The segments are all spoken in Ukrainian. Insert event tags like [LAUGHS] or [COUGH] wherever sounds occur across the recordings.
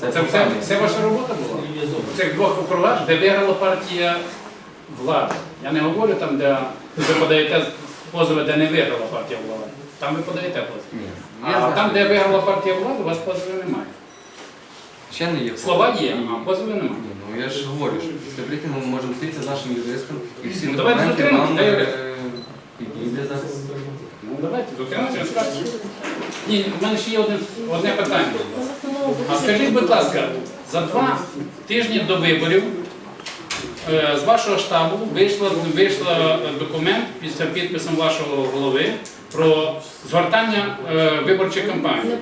Це все, все ваша робота була? В цих двох округах, де виграла партія влади. Я не говорю там, де ви подаєте позови, де не виграла партія влади. Там ви подаєте позови. А там, де виграла партія влади, у вас позовів немає. Ще не є. Слова є, а позовів немає. Ну я ж говорю, що після брифінгу ми можемо зустрітися з нашим юристом і всі Ну, давайте документи зустрінемось, вам де юрист? е, підійде зараз. Давайте. Ні, в мене ще є одне, одне питання. А скажіть, будь ласка, за два тижні до виборів е, з вашого штабу вийшло, вийшло документ після підписом вашого голови про згортання е, виборчої кампанії.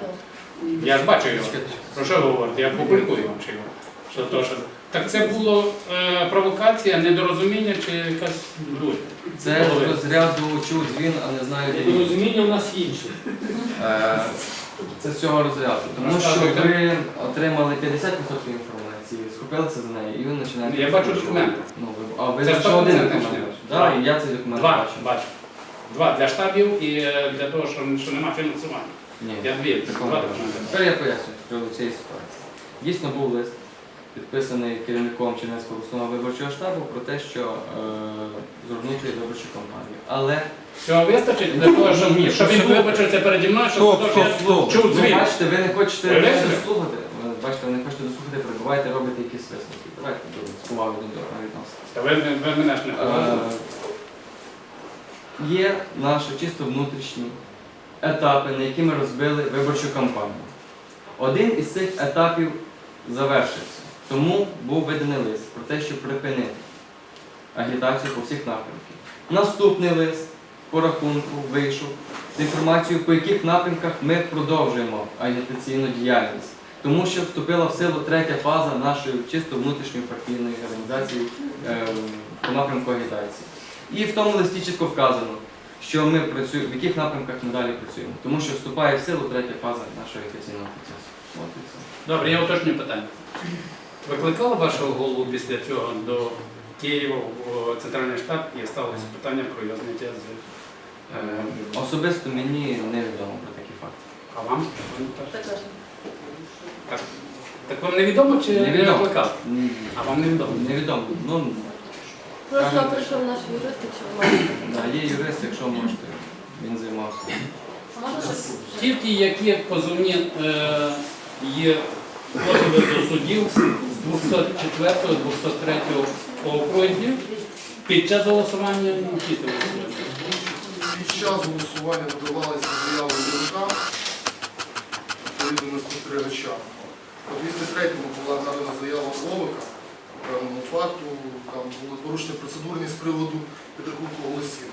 Я ж бачу його. Про що ви говорите? Я публікую вам чи його. Що то, що... Так це було е, провокація, недорозуміння чи якась дурь? Це з розряду чув дзвін, а не знаю де він. Розуміння у нас інше. Е, Це з цього розряду. Тому що ви отримали 50% інформації, схопилися за неї і ви починаєте. Я бачу документи. Ну, ви- а ви Це лише один 100% документ бачите. Так, і я цей документ Два, бачу. бачу. Два для штабів і е, для того, що, що немає фінансування. Ні. Я дві, Такого не документи. бачу. Тепер я поясню з цієї ситуації. Дійсно був лист, підписаний керівником Чернецького обласного виборчого штабу про те, що е, згорнути виборчу кампанію. Але Цього вистачить для того, щоб, Ні, щоб він стоп. вибачився переді мною, щоб Стоп, то, стоп, стоп. чув ви дзвін. бачите, ви не хочете Ви бачите? дослухати. Ви бачите, ви не хочете дослухати, перебуваєте, робите якісь висновки. Давайте з повагою один до одного відносини. Та ви, ви мене ж не поважаєте. Е, Є наші чисто внутрішні етапи, на які ми розбили виборчу кампанію. Один із цих етапів завершився. Тому був виданий лист про те, щоб припинити агітацію по всіх напрямках. Наступний лист по рахунку вийшов з інформацією, по яких напрямках ми продовжуємо агітаційну діяльність. Тому що вступила в силу третя фаза нашої чисто внутрішньої партійної організації е, по напрямку агітації. І в тому листі чітко вказано, що ми працюємо, в яких напрямках ми далі працюємо. Тому що вступає в силу третя фаза нашого агітаційного процесу. Добре, я уточнюю питання. Викликали вашого голову після цього до Києва в центральний штаб і ставилося питання про його зняття з. е, Особисто мені невідомо про такі факти. А вам? Так. Так. Так вам невідомо чи не Невідомо. викликав? Ні, А вам невідомо? Невідомо. Ну, Просто прийшов наш юрист, якщо да, є юрист, якщо можете, він займався. Можна щось? Тільки які позовні е, є позови до судів з 204-203 округів під час голосування це. Під час голосування подавалися заяви ДВК відповідно на спостерігача. По 203-му була надана заява Овика по певному факту, там були порушені процедурні з приводу підрахунку голосів.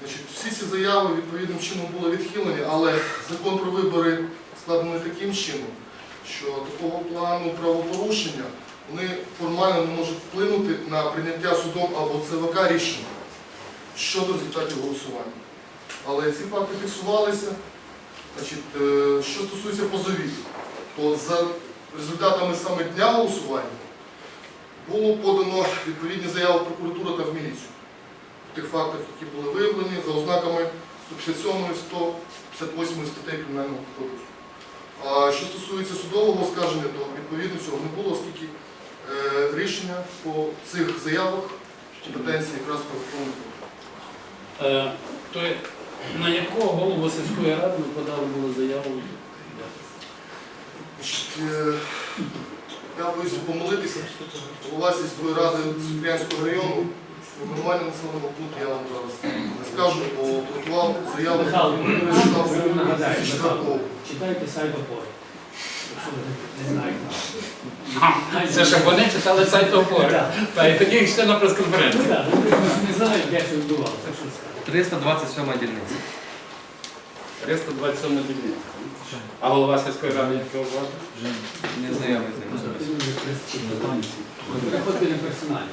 Значить, всі ці заяви відповідним чином були відхилені, але закон про вибори складений таким чином, що такого плану правопорушення вони формально не можуть вплинути на прийняття судом або ЦВК рішення щодо результатів голосування. Але ці факти фіксувалися. Значить, е, що стосується позовів, то за результатами саме дня голосування було подано відповідні заяви в прокуратуру та в міліцію. В тих фактах, які були виявлені за ознаками 157 158 статей Кримінального кодексу. А що стосується судового оскарження, то відповідно цього не було, оскільки е, рішення по цих заявах компетенції якраз правоохоронних органів. Е, то на якого голову сільської ради ви подали було заяву? Е, Я боюся помилитися. Голова сільської ради Супрянського району в нормальному населеному пункті я вам зараз не скажу, бо готував заяву штабу. читайте сайт опори. Якщо ви не знаєте. Це щоб вони читали сайт опори. Та і тоді йшли на Ну прес-конференцію. ну, ви не знаєте, як це відбувалося, так що скажу. 327 дільниця. 327 дільниця. А голова сільської ради якого вважає? Не знайомий з ним. Переходьте на персоналі.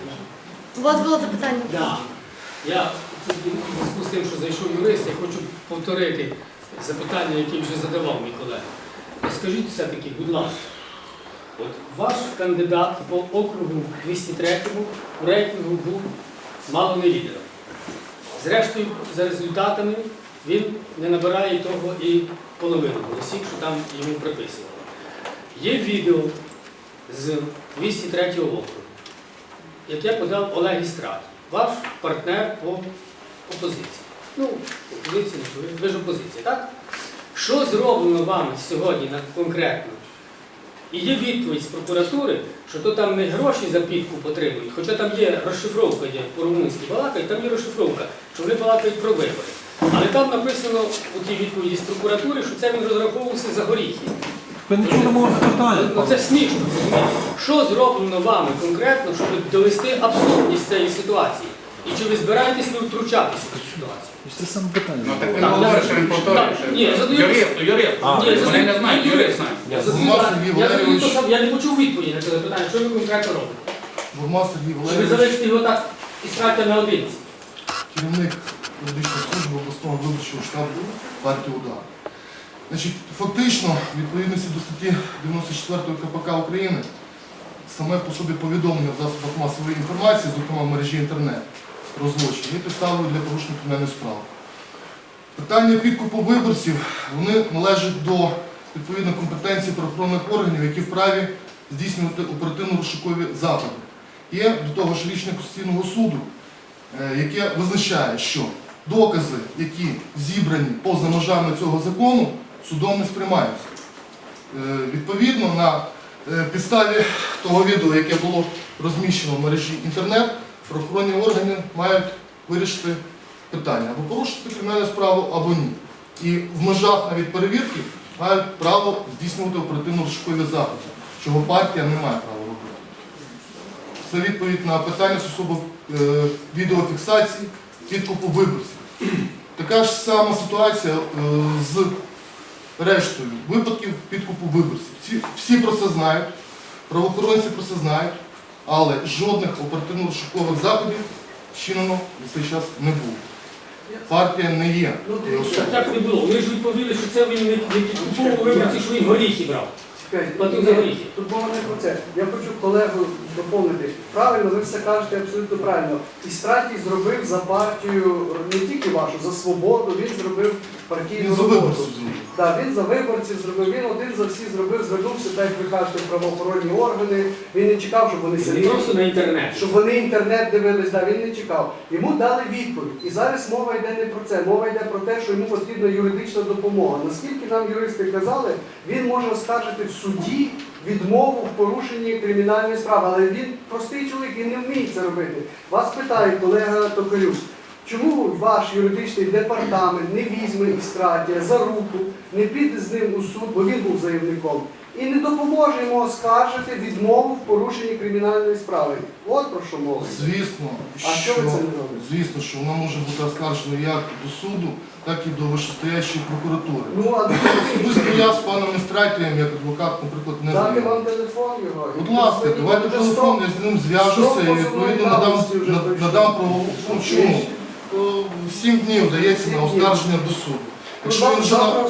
У вас було запитання? Да. Я в зв'язку з тим, що зайшов юрист, я хочу повторити запитання, яке вже задавав мій колега. Скажіть все-таки, будь ласка, от ваш кандидат по округу 203 у рейтингу був мало не лідером. Зрештою, за результатами він не набирає того і половину голосів, що там йому приписували. Є відео з 203 округу, яке подав Олег Істрат, ваш партнер по опозиції. Ну, опозиції, ви, ж опозиція, так? Що зроблено вами сьогодні конкретно? І є відповідь з прокуратури, що то там не гроші за підкуп отримують, хоча там є розшифровка, є по-румунськи балакають, там є розшифровка, що вони балакають про вибори. Але там написано у тій відповіді з прокуратури, що це він розраховувався за горіхи. Ви нічого не можете Ну, це смішно, розумієте? Що зроблено вами конкретно, щоб довести абсурдність цієї ситуації? І чи ви збираєтесь ви втручатися в цю ситуацію? Це саме питання. Ну так Так, говорить, так. що він повторює. Так, ні, я задаю- Юрист, юрист. А, Ні, я Вони не знають, юрист знає. Я задаю- Бурмас Сергій я задаю Валерійович. то саме, я не почув відповіді на це запитання, що ви конкретно робите? Бурмас Сергій Чи ви Валерійович, залишите його так і стратите на один? керівник юридичної служби обласного виборчого штабу партії УДАР. Значить, фактично, відповідності до статті 94 КПК України, саме по собі повідомлення в засобах масової інформації, зокрема в мережі інтернет, про злочин, є підставою для порушення кримінальної справи. Питання підкупу виборців вони належать до відповідно компетенції правоохоронних органів, які вправі здійснювати оперативно-розшукові заходи. Є до того ж рішення Конституційного суду, е, яке визначає, що докази, які зібрані поза межами цього закону, судом не сприймаються. Е, Відповідно, на е, підставі того відео, яке було розміщено в мережі інтернет, правоохоронні органи мають вирішити питання або порушити кримінальну справу, або ні. І в межах навіть перевірки мають право здійснювати оперативно-розшукові заходи, чого партія не має права робити. Це відповідь на питання стосовно е, відеофіксації підкупу виборців. Така ж сама ситуація з рештою випадків підкупу виборців. Всі, всі про це знають, правоохоронці про це знають, але жодних оперативно-розшукових заходів вчинено за цей час не було. Партія не є. Ну, тією так не було. Ви ж відповіли, що це він не підкуповував виборці, що він горіхи брав. Платив за горіхи. Тут мова не про це. Я хочу колегу доповнити. Правильно, ви все кажете абсолютно правильно. Істратій зробив за партію не тільки вашу, за свободу, він зробив партійну Він роботу. Так, він за виборців зробив, він один за всіх зробив, звернувся, так як ви кажете, в правоохоронні органи. Він не чекав, щоб вони самі. просто на інтернет. Щоб вони інтернет дивились, да, він не чекав. Йому дали відповідь. І зараз мова йде не про це. Мова йде про те, що йому потрібна юридична допомога. Наскільки нам юристи казали, він може оскаржити в суді відмову в порушенні кримінальної справи. Але він простий чоловік, він не вміє це робити. Вас питає колега Токарюк. Чому ваш юридичний департамент не візьме Істратія за руку, не піде з ним у суд, бо він був заявником, і не допоможе йому оскаржити відмову в порушенні кримінальної справи? От про що мова. Звісно, А що ви це не робите? звісно, що вона може бути оскаржена як до суду, так і до вищестоящої прокуратури. Ну, а Особисто я з паном Істратієм, як адвокат, наприклад, не дати вам телефон його. Будь ласка, давайте телефон, я з ним зв'яжуся і відповідно надам, на- надам правову ну, чому? То Сім днів дається на оскарження до суду. Якщо він вже на, завтра.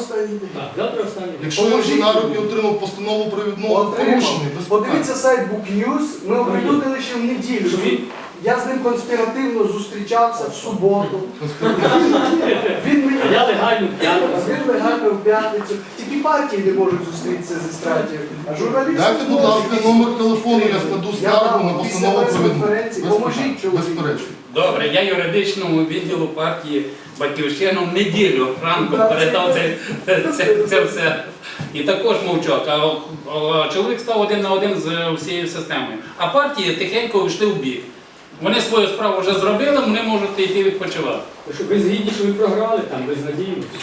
Так, завтра останній. якщо він вже на руки отримав постанову про відмову в порушенні, без питань. Подивіться сайт Book News, ми оприлюднили ще в неділю. Він? Я з ним конспіративно зустрічався в суботу. Він мені А я легально п'яний. він легально в п'ятницю. Тільки партії не можуть зустрітися з Істратією. А журналісти Дайте, будь ласка, номер телефону, я складу скаргу на постанову прес-конференції. Поможіть чоловіку. Добре, я юридичному відділу партії Батьківщина в неділю ранком передав це- це, це, все. І також мовчок. А, а чоловік став один на один з всією системою. А партії тихенько йшли в бік. Вони свою справу вже зробили, вони можуть йти відпочивати. Ви що, Ви згідні, що ви програли там,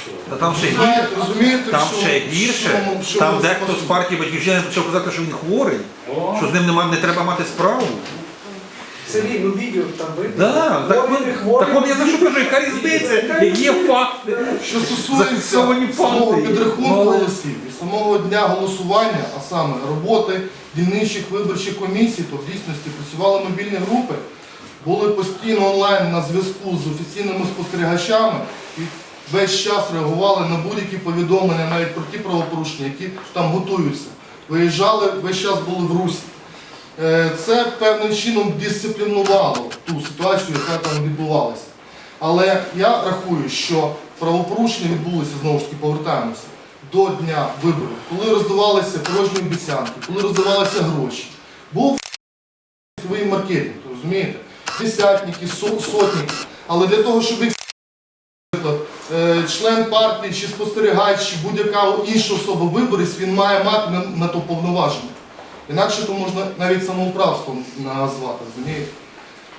що? Та там ще гірше. розумієте, Там що- ще гірше. що- що Там ви дехто з партії батьківщини почав казати, що він хворий, О. що з ним нема, не треба мати справу. Сергій, ну відео там видно. Да, так, Хворий, от- не хворий. так от я за що кажу, яка різниця? Є факти. Що стосується Зафіксовані самого факти. підрахунку Молодець. голосів і самого дня голосування, а саме роботи дільничих виборчих комісій, то в дійсності працювали мобільні групи, були постійно онлайн на зв'язку з офіційними спостерігачами і весь час реагували на будь-які повідомлення, навіть про ті правопорушення, які там готуються. Виїжджали, весь час були в Русі. Е, Це певним чином дисциплінувало ту ситуацію, яка там відбувалася. Але я рахую, що правопорушення відбулися, знову ж таки, повертаємося. до дня виборів, коли роздавалися порожні обіцянки, коли роздавалися гроші, був свій маркетинг, розумієте? Десятники, со- сотники. Але для того, щоб е, член партії чи спостерігач, чи будь-яка інша особа виборець, він має мати на, на то повноваження. Інакше то можна навіть самоуправством назвати, розумієте?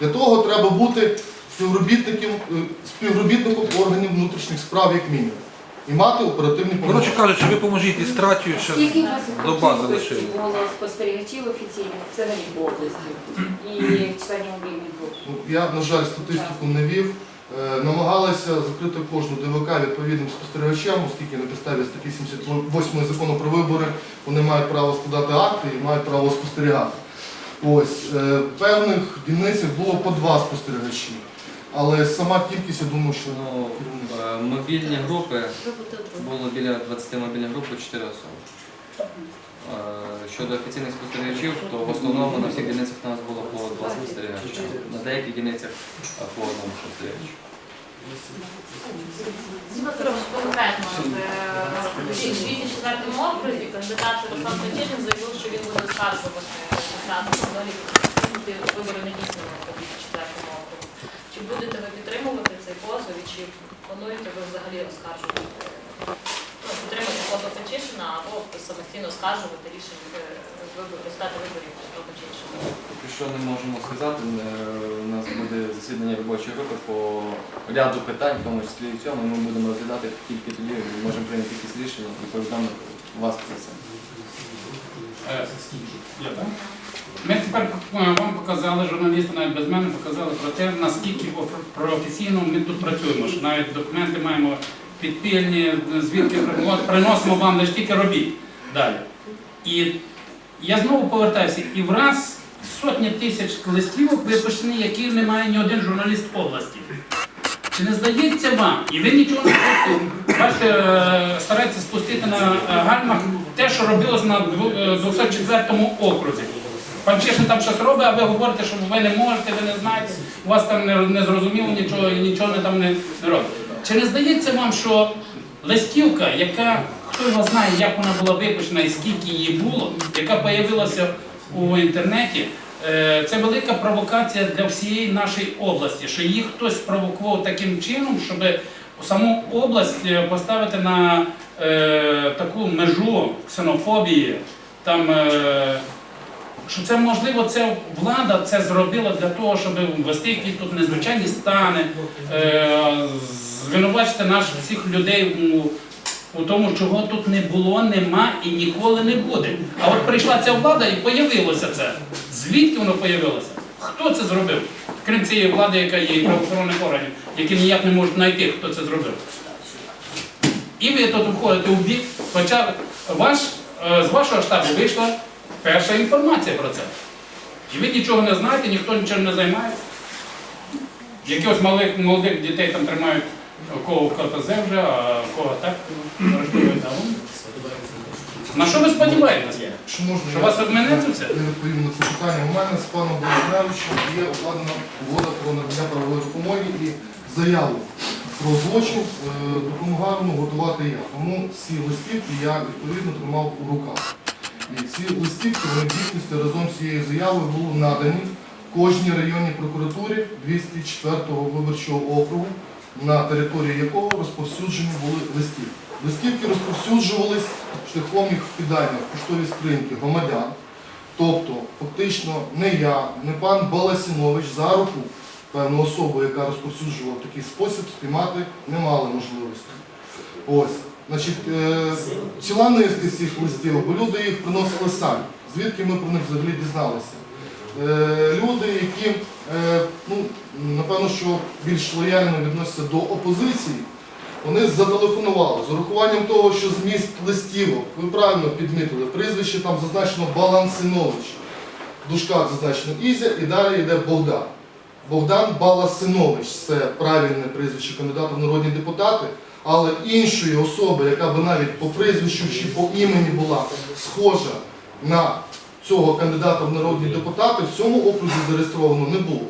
Для того треба бути співробітником, е, співробітником органів внутрішніх справ як мінімум. І мати оперативні Коротше повноваження. кажучи, ви поможіть із стратію, що Скільки у вас до бази лишили. було спостерігачів офіційних взагалі по області і членів мобільних груп? Ну, Я, на жаль, статистику не вів. Е, Намагалися закрити кожну ДВК відповідним спостерігачам, оскільки на підставі статті 78 закону про вибори вони мають право складати акти і мають право спостерігати. Ось е, в певних дільницях було по два спостерігачі. Але сама кількість, я думаю, що Ну, е, мобільні групи було біля 20 мобільних груп по 4 особи. Е, Щодо офіційних спостерігачів, то в основному на всіх дільницях у нас було по два спостерігачі, на деяких дільницях е, по одному спостерігачу. Дмитро, конкретно, в 204 окрузі кандидат Руслан Печерін заявив, що він буде оскаржувати результати взагалі вибори недійсними по 204 округу. Чи будете ви підтримувати цей позов і чи плануєте ви взагалі оскаржувати, ну, підтримати позов Печишина або самостійно оскаржувати рішення е, виборів, результати виборів про Печишина? Поки що не можемо сказати. У нас буде засідання робочої групи по ряду питань, в тому числі і цьому. Ми будемо розглядати тільки тоді, можемо прийняти якісь рішення і повідомити вас про це. Е, я, так? Ми тепер е, вам показали, журналісти навіть без мене показали про те, наскільки оф- професійно ми тут працюємо. Що навіть документи маємо підпільні, звідки приносимо вам лише тільки робіть далі. І я знову повертаюся, і враз сотні тисяч листівок випущені, які не має ні один журналіст області. Чи не здається вам? І ви нічого не робите. Бачите, е, стараєтеся спустити на е, гальмах те, що робилось на дво- е, 204 окрузі. Пан Чешин там щось робить, а ви говорите, що ви не можете, ви не знаєте, у вас там не, не зрозуміло нічого і нічого не там не, робить. Чи не здається вам, що листівка, яка хто його знає, як вона була випущена і скільки її було, яка з'явилася у інтернеті, е, це велика провокація для всієї нашої області, що їх хтось спровокував таким чином, щоб саму область е, поставити на е, таку межу ксенофобії, там, е, що це можливо, це влада це зробила для того, щоб ввести якісь тут незвичайні стани, е, звинувачити наших всіх людей у, у тому, чого тут не було, нема і ніколи не буде. А от прийшла ця влада і появилося це. Звідки воно появилося? Хто це зробив? Крім цієї влади, яка є і правоохоронних органів, які ніяк не можуть знайти, хто це зробив. І ви тут входите у бік, хоча ваш, е, з вашого штабу вийшла перша інформація про це. І ви нічого не знаєте, ніхто нічим не займається. Якихось малих молодих дітей там тримають кого в КТЗ вже, а кого так а вон. На що ви сподіваєтеся? що можна Що я- вас обминеться все? Я відповім на це питання. У мене з паном Борисовичем є укладена угода про надання правової допомоги і заяву про злочин е, допомагаємо готувати я. Тому ці листівки я відповідно тримав у руках. І ці листівки в дійсності разом з цією заявою були надані кожній районній прокуратурі 204-го виборчого округу, на території якого розповсюджені були листівки. Листівки розповсюджувались шляхом їх вкидання в поштові скриньки громадян. Тобто, фактично, не я, не пан Баласінович за руку певну особу, яка розповсюджувала такий спосіб, спіймати не мали можливості. Ось. Значить, е, ціла низки цих листів, бо люди їх приносили самі. Звідки ми про них взагалі дізналися? Е, люди, які, е, ну, напевно, що більш лояльно відносяться до опозиції, вони зателефонували з урахуванням того, що зміст листівок, ви правильно підмітили, прізвище там зазначено Балансинович, в дужках зазначено Ізя і далі йде Богдан. Богдан Баласинович це правильне прізвище кандидата в народні депутати, але іншої особи, яка би навіть по прізвищу чи по імені була схожа на цього кандидата в народні депутати, в цьому окрузі зареєстровано не було.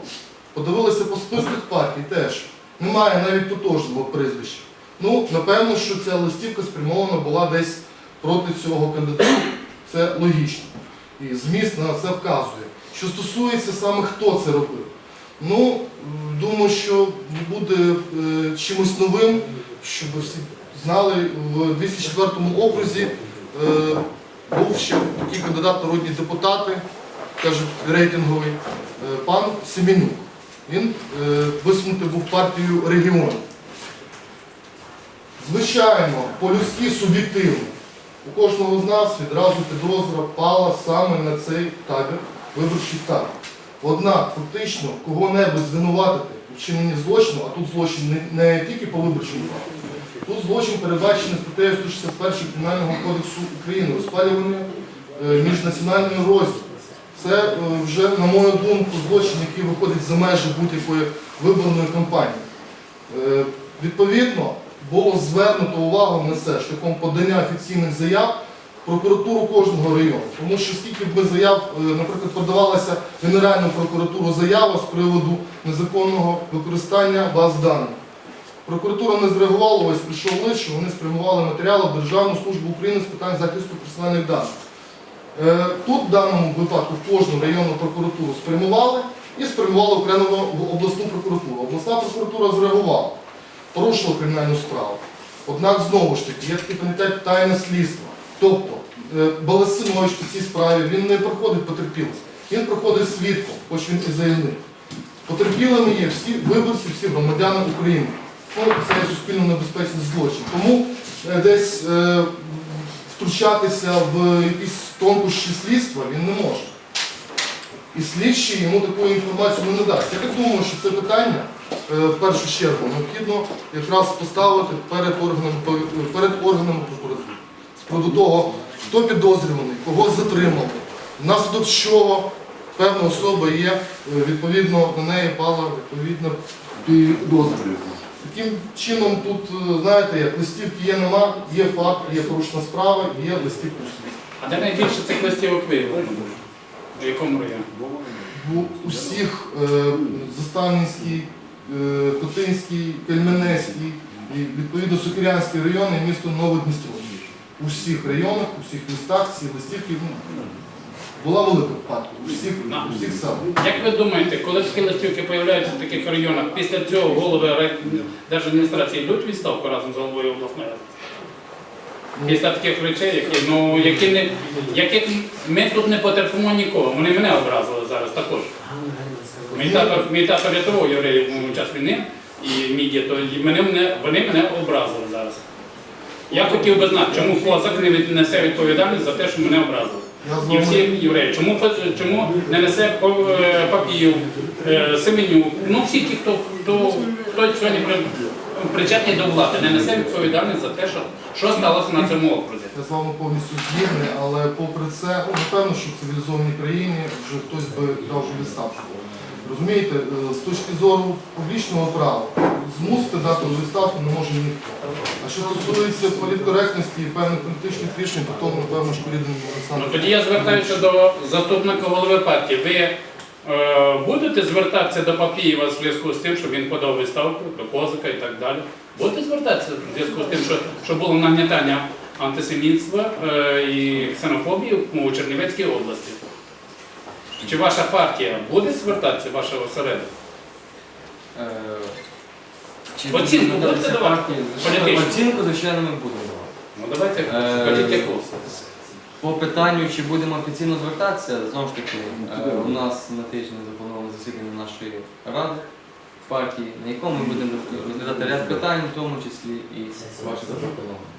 Подивилися по списках партій теж. Немає навіть тотожного прізвища. Ну, напевно, що ця листівка спрямована була десь проти цього кандидата. Це логічно. І зміст на це вказує. Що стосується саме хто це робив, ну, думаю, що буде е, чимось новим, щоб всі знали, в 204 окрузі е, був ще такий кандидат народні депутати, кажуть, рейтинговий, е, пан Семенюк. Він висунутий був партію регіону. Звичайно, по-людськи суб'єктивно. У кожного з нас відразу підозра пала саме на цей табір, виборчий табір. Однак, фактично, кого-небудь звинуватити у вчиненні злочину, а тут злочин не, не тільки по виборчому праву, тут злочин передбачений статтею 161 Кримінального кодексу України, розпалювання е, міжнаціональної розділу. Це е, вже, на мою думку, злочин, який виходить за межі будь-якої виборної кампанії. Е, Відповідно, було звернуто увагу на це шляхом подання офіційних заяв прокуратуру кожного району. Тому що скільки б ми заяв, е, наприклад, подавалася Генеральну прокуратуру заява з приводу незаконного використання баз даних. Прокуратура не зреагувала, ось прийшов лист, що вони спрямували матеріали в Державну службу України з питань захисту персональних даних. Е, Тут в даному випадку в кожну районну прокуратуру спрямували і спрямували окремо в обласну прокуратуру. Обласна прокуратура зреагувала, порушила кримінальну справу. Однак знову ж таки є поняття як тайне слідство. Тобто е, Баласинович в цій справі він не проходить потерпілим, він проходить свідком, хоч він і заявник. Потерпілими є всі виборці, всі громадяни України. Це суспільно небезпечний злочин. Тому е, десь е, втручатися в якісь тонкощі слідства він не може. І слідчий йому таку інформацію не надасть. Я так думаю, що це питання е, в першу чергу необхідно якраз поставити перед органами, перед органами прокуратури. Приводу того, хто підозрюваний, кого затримали, внаслідок чого певна особа є, е, відповідно на неї пала відповідна підозра. Таким чином тут, е, знаєте, як листівки є нема, є факт, є порушена справа, є листівка. А де найбільше цих листівок виявлено? В якому районі? в усіх е, Заставнівський, е, Котинський, Кельменецький і відповідно Сокирянський район і місто Новодністровське. У всіх районах, у всіх містах, ці листівки ну, була велика випадка у всіх, у всіх селах. Як ви думаєте, коли такі листівки з'являються в таких районах, після цього голови рай- держадміністрації йдуть у відставку разом з головою обласної ради? Після таких речей, які, ну, які не, яких ми тут не потерпимо нікого. Вони мене образили зараз також. Мій тато, мій тато рятував євреїв у час війни, і мій дід, то мене, мене, вони мене образили зараз. Я хотів би знати, чому Козак не несе відповідальність за те, що мене образили. І всі євреї. Чому, чому не несе е, Папіїв, е, Семенюк, ну всі ті, хто, хто, хто сьогодні при- причетний до влади, не несе відповідальність за те, що, що сталося на цьому окрузі. Я з вами повністю згідний, але попри це, напевно, що в цивілізованій країні вже хтось би дав відставку. Розумієте, е, з точки зору публічного права, змусити дати відставку не може ніхто. А що стосується політкоректності і певних політичних рішень, то тому, напевно, що рідний Ну, тоді я звертаюся до заступника голови партії. Ви е, будете звертатися до Папієва в зв'язку з тим, що він подав відставку, до Козика і так далі? Будете звертатися в зв'язку з тим, що, що було нагнітання антисемітства е, і ксенофобії у Чернівецькій області? Чи ваша партія буде звертатися, ваша осередок? Е, Оцінку будете давати? Політичну? Оцінку, звичайно, ми будемо давати. Ну давайте Е, скажіть яку. По питанню, чи будемо офіційно звертатися, знову ж таки, е, у нас на тижні заплановане засідання нашої ради партії, на якому ми будемо розглядати ряд питань, в тому числі і ваші запропоновані.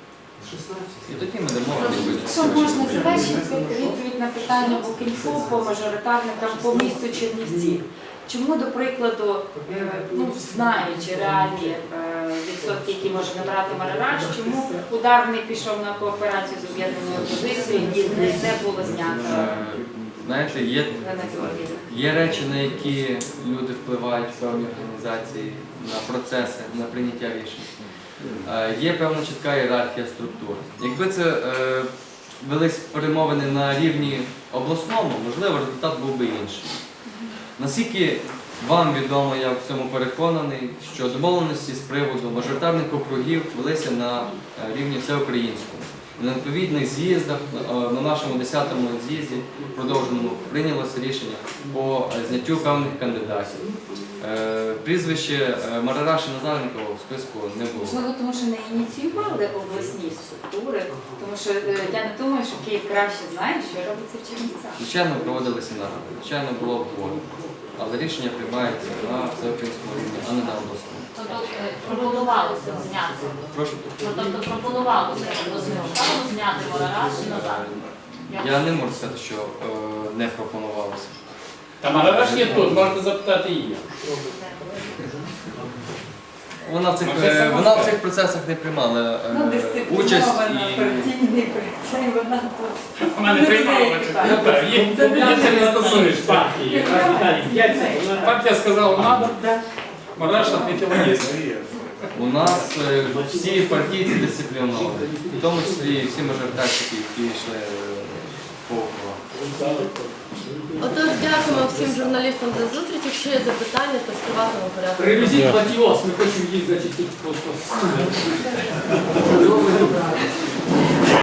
І тоді ми дамо відповідь. Якщо можна завершити відповідь на питання по кінцу, по мажоритарникам по місту Чернівці. Чому, до прикладу, е, ну, знаючи реальні е, відсотки, які може набрати Марираш, чому удар не пішов на кооперацію з об'єднаною опозицією і не, не було знято Е, Знаєте, є? Є речі, на які люди впливають в певні організації, на процеси, на прийняття рішень. Є певна чітка ієрархія структур. Якби це е, велись перемовини на рівні обласному, можливо, результат був би інший. Наскільки Вам відомо, я в цьому переконаний, що домовленості з приводу мажоритарних округів велися на е, рівні всеукраїнському. На відповідних з'їздах, е, на нашому 10-му з'їзді продовженому прийнялося рішення по зняттю певних кандидатів. Е, Прізвище е, Марараші Назаренкова в списку не було. Можливо, тому що не ініціювали обласні структури, тому що я не думаю, що Київ краще знає, що робиться в Чернівцях. Звичайно, проводилися наради, звичайно, було обговорення. Але рішення приймається на всеукраїнському рівні, а не на обласному. Тобто пропонувалося зняти. Прошу. Ну, Тобто пропонувалося обласному зняти і назад. Я не можу сказати, що е, не пропонувалося. Та Марараш є тут, можете запитати її. Вона в цих, е, вона в цих процесах не приймала е, Ну, участь дисциплінована, і партійний вона тут. Не приймала. Так, їй Це не стосується. партії. Партія сказала надо, Мараш ответил есть. У нас е, всі партійці дисципліновані, в тому числі і всі мажоритарщики, які йшли е, по. Отож, дякуємо всім журналістам за зустріч. Якщо є запитання, то в приватному порядку. Привезіть платіос, ми хочемо їздити. [LAUGHS]